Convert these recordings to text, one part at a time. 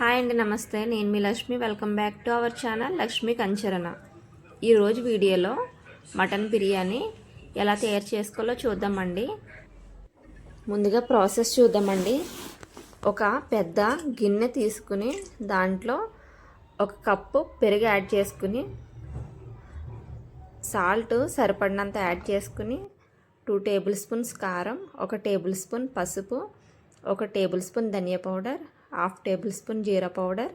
Hi అండి నమస్తే. నేను మీ Lakshmi. Welcome back to our channel Lakshmi Kancharana. ఈరోజు వీడియోలో మటన్ బిర్యానీ ఎలా తయారు చేసుకోవాలో చూద్దామండి. ముందుగా ప్రాసెస్ చూద్దామండి. ఒక పెద్ద గిన్నె తీసుకుని దాంట్లో ఒక కప్పు పెరుగు యాడ్ చేసుకుని సాల్ట్ సరిపడినంత యాడ్ చేసుకుని టూ టేబుల్ స్పూన్స్ కారం ఒక టేబుల్ స్పూన్ పసుపు ఒక టేబుల్ స్పూన్ ధనియా పౌడర్ హాఫ్ టేబుల్ స్పూన్ జీరా powder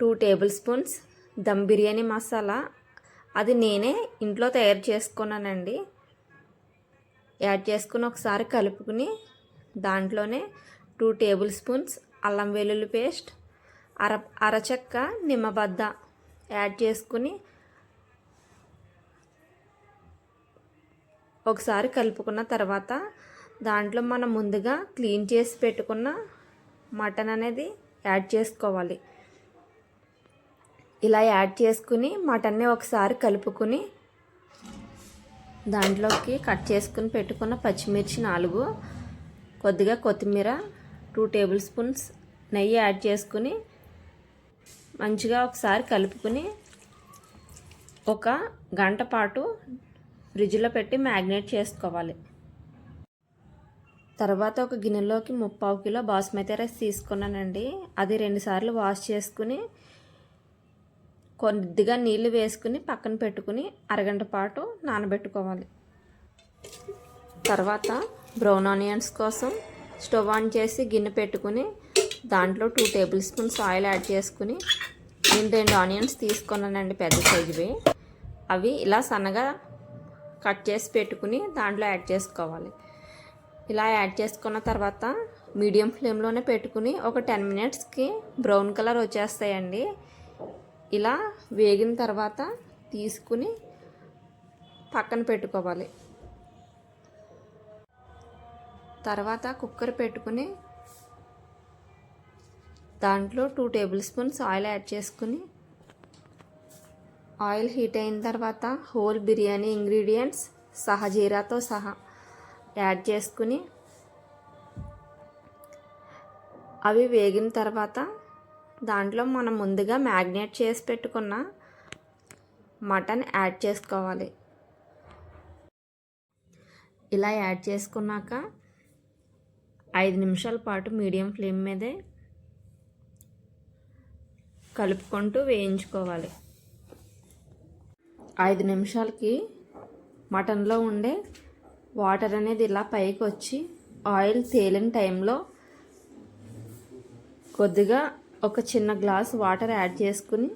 two tablespoons dum biryani masala. అది నేనే ఇంట్లో తయారు చేసుకున్నానండి. యాడ్ చేసుకుని ఒకసారి కలుపుకుని దాంట్లోనే టూ టేబుల్ స్పూన్స్ అల్లం వెల్లుల్లి పేస్ట్ అర అరచక్క నిమ్మబద్ద యాడ్ చేసుకుని ఒకసారి కలుపుకున్న తర్వాత దాంట్లో మనం ముందుగా క్లీన్ చేసి పెట్టుకున్న మటన్ అనేది యాడ్ చేసుకోవాలి. ఇలా యాడ్ చేసుకుని మటన్ని ఒకసారి కలుపుకుని దాంట్లోకి కట్ చేసుకుని పెట్టుకున్న పచ్చిమిర్చి నాలుగు కొద్దిగా కొత్తిమీర టూ టేబుల్ స్పూన్స్ నెయ్యి యాడ్ చేసుకుని మంచిగా ఒకసారి కలుపుకుని ఒక గంట పాటు ఫ్రిడ్జ్లో పెట్టి మ్యాగ్నేట్ చేసుకోవాలి. తర్వాత ఒక గిన్నెలోకి ముప్పావు కిలో బాస్మతి రైస్ తీసుకున్నానండి. అది రెండుసార్లు వాష్ చేసుకుని కొద్దిగా నీళ్ళు వేసుకుని పక్కన పెట్టుకుని అరగంట పాటు నానబెట్టుకోవాలి. తర్వాత బ్రౌన్ ఆనియన్స్ కోసం స్టవ్ ఆన్ చేసి గిన్నె పెట్టుకుని దాంట్లో two tablespoons oil add చేసుకుని నేను రెండు ఆనియన్స్ తీసుకున్నానండి పెద్ద సైజువి. అవి ఇలా సన్నగా కట్ చేసి పెట్టుకుని దాంట్లో యాడ్ చేసుకోవాలి. ఇలా యాడ్ చేసుకున్న తర్వాత మీడియం ఫ్లేమ్లోనే పెట్టుకుని ఒక టెన్ మినిట్స్కి బ్రౌన్ కలర్ వచ్చేస్తాయండి. ఇలా వేగిన తర్వాత తీసుకుని పక్కన పెట్టుకోవాలి. తర్వాత కుక్కర్ పెట్టుకుని దాంట్లో two tablespoons oil add చేసుకుని ఆయిల్ హీట్ అయిన తర్వాత హోల్ బిర్యానీ ఇంగ్రీడియంట్స్ సహజీరాతో సహా. యాడ్ చేసుకుని అవి వేగిన తర్వాత దాంట్లో మనం ముందుగా మ్యాగ్నేట్ చేసి పెట్టుకున్న మటన్ యాడ్ చేసుకోవాలి. ఇలా యాడ్ చేసుకున్నాక ఐదు నిమిషాల పాటు మీడియం ఫ్లేమ్ మీదే కలుపుకుంటూ వేయించుకోవాలి. ఐదు నిమిషాలకి మటన్లో ఉండే వాటర్ అనేది ఇలా పైకి వచ్చి ఆయిల్ తేలిన టైంలో కొద్దిగా ఒక చిన్న గ్లాస్ వాటర్ యాడ్ చేసుకుని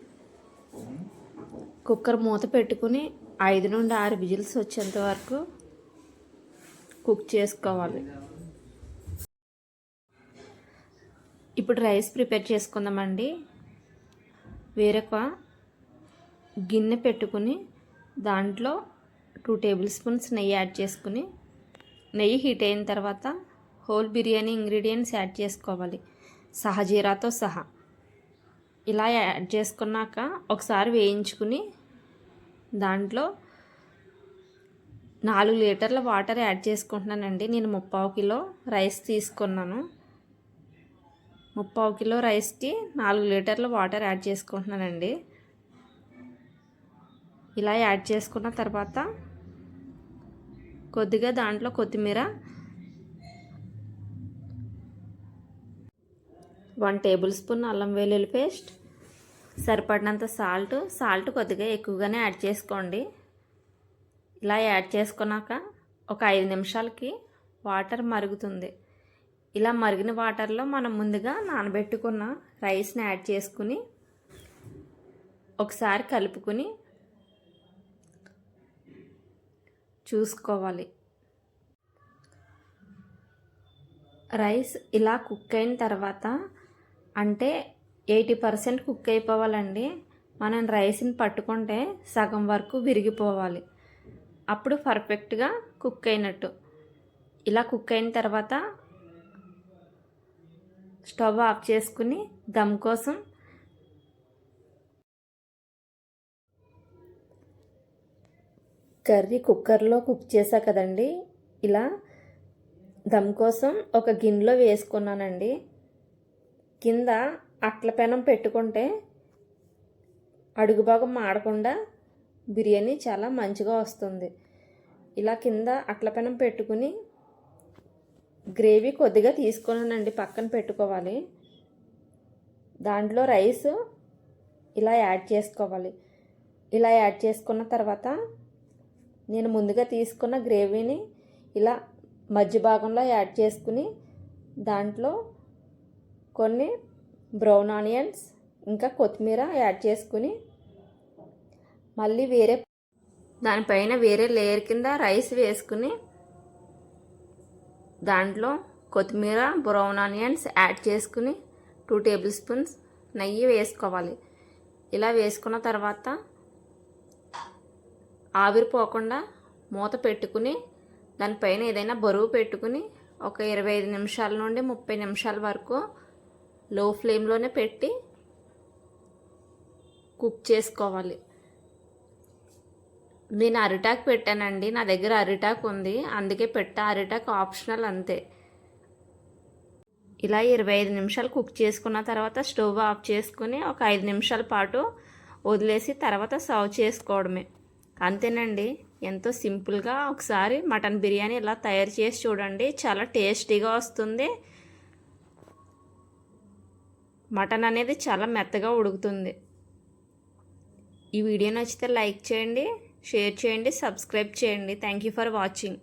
కుక్కర్ మూత పెట్టుకుని ఐదు నుండి ఆరు విజిల్స్ వచ్చేంత వరకు కుక్ చేసుకోవాలి. ఇప్పుడు రైస్ ప్రిపేర్ చేసుకుందామండి. వేరొక గిన్నె పెట్టుకుని దాంట్లో టూ టేబుల్ స్పూన్స్ నెయ్యి యాడ్ చేసుకుని నెయ్యి హీట్ అయిన తర్వాత హోల్ బిర్యానీ ఇంగ్రీడియంట్స్ యాడ్ చేసుకోవాలి సహజీరాతో సహా. ఇలా యాడ్ చేసుకున్నాక ఒకసారి వేయించుకుని దాంట్లో నాలుగు లీటర్ల వాటర్ యాడ్ చేసుకుంటున్నానండి. నేను ముప్పావు కిలో రైస్ తీసుకున్నాను. ముప్పావు కిలో రైస్కి నాలుగు లీటర్ల వాటర్ యాడ్ చేసుకుంటున్నానండి. ఇలా యాడ్ చేసుకున్న తర్వాత కొద్దిగా దాంట్లో కొత్తిమీర. వన్ టేబుల్ స్పూన్ అల్లం వెల్లుల్లి పేస్ట్. సరిపడినంత సాల్ట్. సాల్ట్ కొద్దిగా ఎక్కువగానే యాడ్ చేసుకోండి. ఇలా యాడ్ చేసుకున్నాక ఒక ఐదు నిమిషాలకి వాటర్ మరుగుతుంది. ఇలా మరిగిన వాటర్లో మనం ముందుగా నానబెట్టుకున్న రైస్ని యాడ్ చేసుకుని ఒకసారి కలుపుకుని చూసుకోవాలి. రైస్ ఇలా కుక్ అయిన తర్వాత అంటే ఎయిటీ పర్సెంట్ కుక్ అయిపోవాలండి. మనం రైస్ని పట్టుకుంటే సగం వరకు విరిగిపోవాలి. అప్పుడు పర్ఫెక్ట్గా కుక్ అయినట్టు. ఇలా కుక్ అయిన తర్వాత స్టవ్ ఆఫ్ చేసుకుని దమ్ కోసం కర్రీ కుక్కర్లో కుక్ చేసా కదండి. ఇలా దమ్ కోసం ఒక గిన్నెలో వేసుకున్నానండి. కింద అట్ల పెనం పెట్టుకుంటే అడుగు భాగం మాడకుండా బిర్యానీ చాలా మంచిగా వస్తుంది. ఇలా కింద అట్ల పెనం పెట్టుకుని గ్రేవీ కొద్దిగా తీసుకున్నానండి పక్కన పెట్టుకోవాలి. దాంట్లో రైస్ ఇలా యాడ్ చేసుకోవాలి. ఇలా యాడ్ చేసుకున్న తర్వాత నేను ముందుగా తీసుకున్న గ్రేవీని ఇలా మధ్య భాగంలో యాడ్ చేసుకుని దాంట్లో కొన్ని బ్రౌన్ ఆనియన్స్ ఇంకా కొత్తిమీర యాడ్ చేసుకుని మళ్ళీ వేరే దానిపైన వేరే లేయర్ కింద రైస్ వేసుకుని దాంట్లో కొత్తిమీర బ్రౌన్ ఆనియన్స్ యాడ్ చేసుకుని టూ టేబుల్ స్పూన్స్ నెయ్యి వేసుకోవాలి. ఇలా వేసుకున్న తర్వాత ఆవిరిపోకుండా మూత పెట్టుకుని దానిపైన ఏదైనా బరువు పెట్టుకుని ఒక ఇరవై ఐదు నిమిషాల నుండి ముప్పై నిమిషాల వరకు లో ఫ్లేమ్లోనే పెట్టి కుక్ చేసుకోవాలి. నేను అరిటాక్ పెట్టానండి. నా దగ్గర అరిటాక్ ఉంది. అందుకే పెట్టా. అరిటాక్ ఆప్షనల్ అంతే. ఇలా ఇరవై ఐదు నిమిషాలు కుక్ చేసుకున్న తర్వాత స్టవ్ ఆఫ్ చేసుకుని ఒక ఐదు నిమిషాల పాటు వదిలేసి తర్వాత సర్వ్ చేసుకోవడమే. అంతేనండి. ఎంతో సింపుల్గా ఒకసారి మటన్ బిర్యానీ ఇలా తయారు చేసి చూడండి. చాలా టేస్టీగా వస్తుంది. మటన్ అనేది చాలా మెత్తగా ఉడుకుతుంది. ఈ వీడియో నచ్చితే లైక్ చేయండి షేర్ చేయండి సబ్స్క్రైబ్ చేయండి. Thank you for watching.